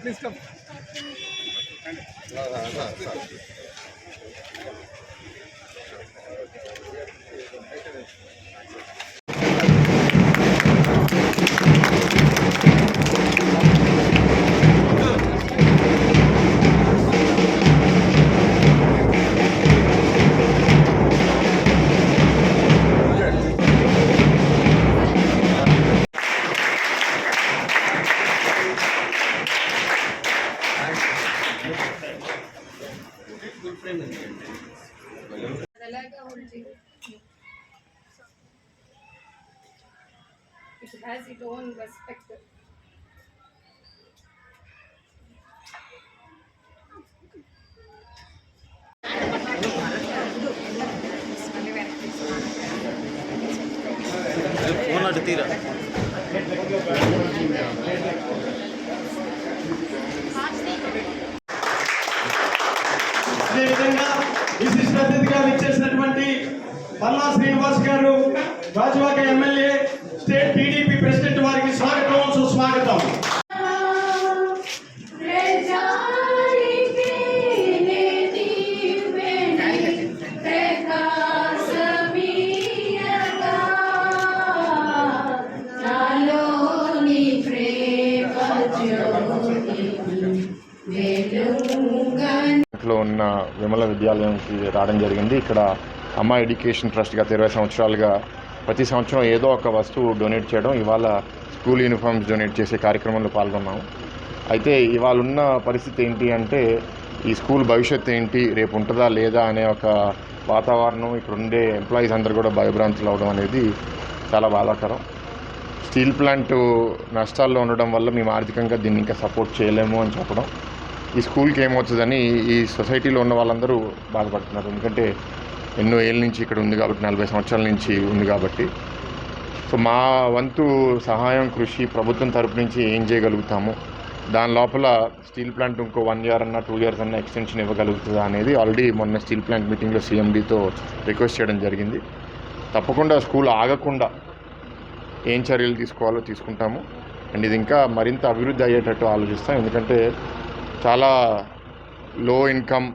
Please come It has its own respect. Phone എടുത്തീരാ అదేవిధంగా విశిష్ట అతిథిగా విచ్చేసినటువంటి పల్లా శ్రీనివాస్ గారు రాజవాక ఎమ్మెల్యే స్టేట్ టీడీపీ ప్రెసిడెంట్ వారికి స్వాగతం సుస్వాగతం. వెలుగా నిన్న విమల విద్యాలయంకి రావడం జరిగింది. ఇక్కడ అమ్మ ఎడ్యుకేషన్ ట్రస్ట్గా ఇరవై సంవత్సరాలుగా ప్రతి సంవత్సరం ఏదో ఒక వస్తువు డొనేట్ చేయడం ఇవాళ స్కూల్ యూనిఫామ్స్ డొనేట్ చేసే కార్యక్రమంలో పాల్గొన్నాము. అయితే ఇవాళ ఉన్న పరిస్థితి ఏంటి అంటే ఈ స్కూల్ భవిష్యత్తు ఏంటి రేపు ఉంటుందా లేదా అనే ఒక వాతావరణం ఇక్కడ ఉండే ఎంప్లాయీస్ అందరూ కూడా భయభ్రాంతులు అవడం అనేది చాలా బాధాకరం. స్టీల్ ప్లాంట్ నష్టాల్లో ఉండడం వల్ల మేము ఆర్థికంగా దీన్ని ఇంకా సపోర్ట్ చేయలేము అని చెప్పడం. ఈ స్కూల్కి ఏమవుతుందని ఈ సొసైటీలో ఉన్న వాళ్ళందరూ బాధపడుతున్నారు. ఎందుకంటే ఎన్నో ఏళ్ళ నుంచి ఇక్కడ ఉంది కాబట్టి నలభై సంవత్సరాల నుంచి ఉంది కాబట్టి. సో మా వంతు సహాయం కృషి ప్రభుత్వం తరపు నుంచి ఏం చేయగలుగుతాము? దాని లోపల స్టీల్ ప్లాంట్ ఇంకో వన్ ఇయర్ అన్న టూ ఇయర్స్ అన్న ఎక్స్టెన్షన్ ఇవ్వగలుగుతుందా అనేది ఆల్రెడీ మొన్న స్టీల్ ప్లాంట్ మీటింగ్లో సీఎండీతో రిక్వెస్ట్ చేయడం జరిగింది. తప్పకుండా స్కూల్ ఆగకుండా ఏం చర్యలు తీసుకోవాలో తీసుకుంటాము. అండ్ ఇది ఇంకా మరింత అభివృద్ధి అయ్యేటట్టు ఆలోచిస్తాం. ఎందుకంటే చాలా లో ఇన్కమ్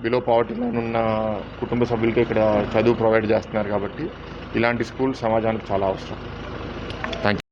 బిలో పావర్టీ లైన్ ఉన్న కుటుంబ సభ్యులకి ఇక్కడ చదువు ప్రొవైడ్ చేస్తున్నారు కాబట్టి ఇలాంటి స్కూల్ సమాజానికి చాలా అవసరం. Thank you